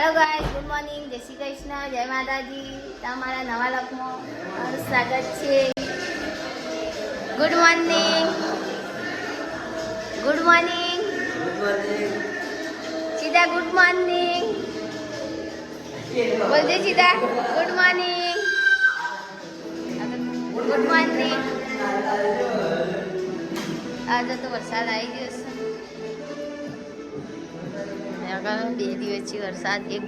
Hello ગાય good morning જય શ્રી કૃષ્ણ, જય માતાજી. તમારા નવા તમારું સ્વાગત છે. ગુડ મોર્નિંગ ગુડ મોર્નિંગ સીધા ગુડ મોર્નિંગ બોલજે સીધા ગુડ મોર્નિંગ ગુડ મોર્નિંગ આજે તો વરસાદ આવી ગયો આગળ બે દિવસથી વરસાદ એક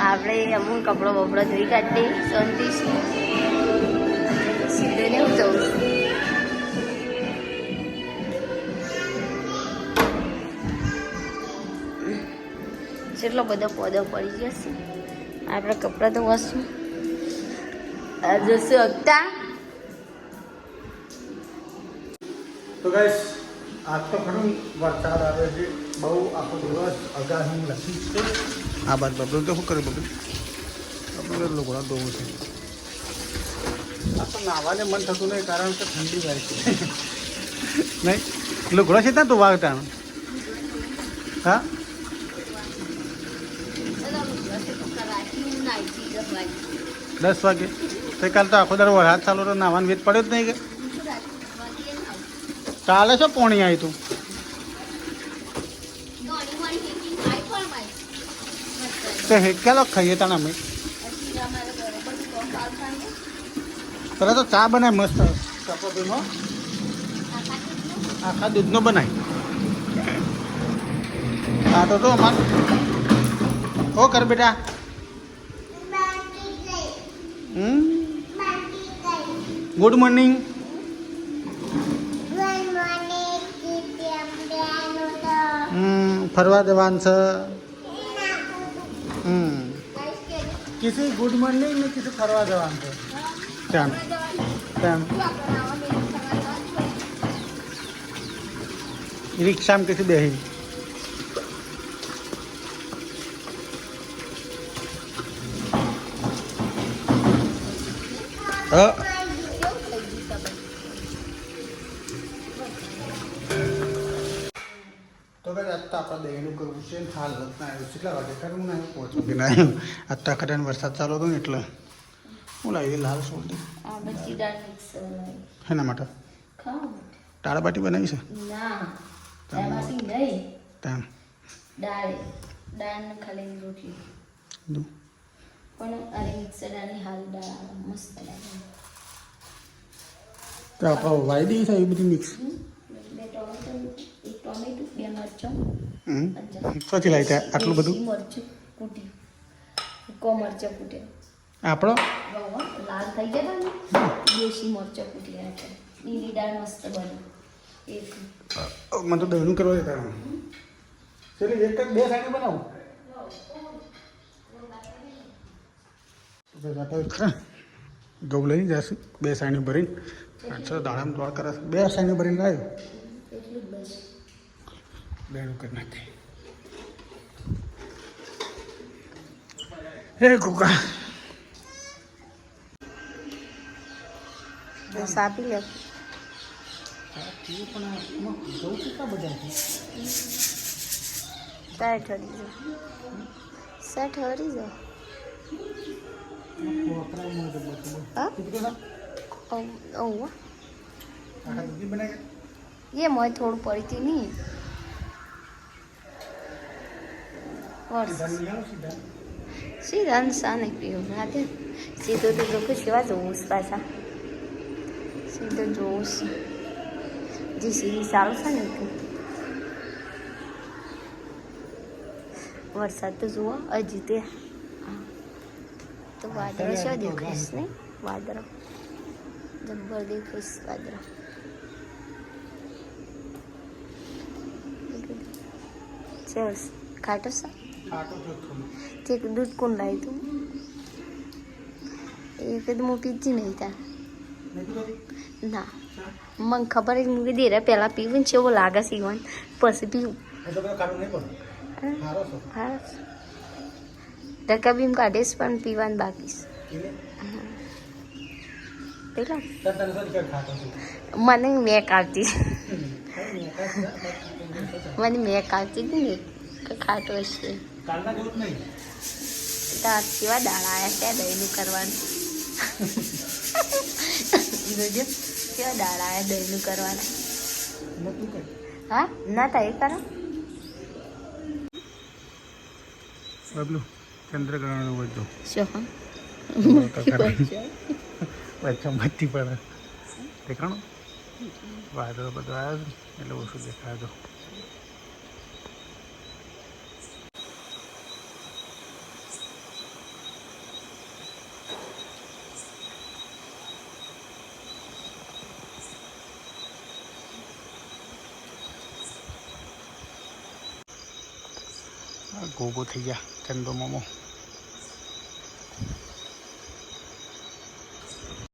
આપણે અમુક કપડો બપડો ધોઈ કાઢી શાંતિ સીધે ને હું જઉં છું. કેટલો બધો પોદો પડી જશે આપણે કપડાં તો વસું આ હકતા તો ગાઈસ આજ તો ખરું વરસાદ આવે છે. બહુ આખો દિવસ આગાહી લખી છે આ બાદ બબલું તો શું કરે બબલું બબલું લુગડા ધોવું છે. આ તો નાવાને મન થતું નહીં કારણ કે ઠંડી થાય છે. નહીં? લુગડા છે ત્યાં તો વાગતા હા? દસ વાગે. તો કાલ તો આખો દર વરસાદ ચાલુ તો નાવાનો વેત પડ્યો જ નહીં કે? કાલે શું પોણી આવી તું. તો હેકેલો ખાઈએ તને અમે. તને તો ચા બનાય મસ્ત. આખા દૂધનો બનાય. હા તો તો અમાર હો કર બેટા. ગુડ મોર્નિંગ ફરવા જવાનું છે? હમ. કિસી ગુડ મોર્નિંગ ને કિસી ફરવા જવાનું છે. કેમ? કેમ? રિક્ષામાં કિસી બેહી? હા. આપણે દહીંનું કરવું છે ને હાલ ના આવ્યું કેટલા વાગે? કરવું ના આવ્યું પહોંચવું કે ના આવ્યું. આજ તો વરસાદ ચાલુ હતો ને એટલે હું લાવી લાલ સોલતી એના માટે? તાળાબાટી બનાવી છે? વાઈ દઈએ છે એ બધી મિક્સ ટોમેટો ટોમેટો બે મરચાં. પછી લાવી ત્યાં આટલું બધું? મરચું કૂટી. કો મરચાં કૂટે. આપણો લાલ થઈ ગયા ને? દેશી મરચાં કૂટી નાખે લીલી દાળ મસ્ત બને. મને તો દહીંનું કરવા દેતા ચલી એક બે સાઈડ બનાવું. ઘઉં લઈ જશે. બે સાઈડ ભરીને. દાડામાં દોડ કરે બે સાઈડ ભરીને લાવ્યો. બેનું કરી નાખી. હે કુકા બસ આપી લે. સાઠ હરી જાઓ સાઠ હરી જાઓ વપરાય તો બધું હા કીધું ના ઓ આખા દૂધી બનાવી એ મોય થોડું પડી હતી નહીં વર્ષ સીધા આવો સીધા સીધા ને સા નહીં પીવું રાતે સીધો તો લોકો સેવા છે પાછા સીધો છે જે સીધી સારું છે ને વરસાદ તો જુઓ હજી તે. તો વાદળો શું દેખાઈશ ને વાદળો જબ્બર દેખાઈશ વાદળો સરસ ખાટો છે ખાટો તો થોડું તે દૂધ કોણ લાવી તું એ કદી હું પીધી નહીં તાર નથી કરી ના મને ખબર જ મૂકી દે રે પહેલાં પીવું ને કેવો લાગે છે ઈવન પછી પીવું એટલો બધો ખાટો નહીં પડે હા સારો છો હા ટકા બીમ કાઢીશ પણ પીવાનું બાકી છે પેલા તને શું કે ખાટો છે મને મેક આવતી મને મેક આવતી હતી ને કે ખાટો તાર કેવા દાણા આવ્યા છે દહીંનું કરવાનું. જોજો કેવા દાણા આવ્યા દહીંનું કરવાના. હા? ના થાય એ કરો. બબલુ ચંદ્રગ્રહણ બધું શું વચ્ચે મચ્છી પડે દેખાણું? વાદળ બધું આવ્યો એટલે ઓછું દેખાય ગોગો થઈ ગયા ચંદો મોમો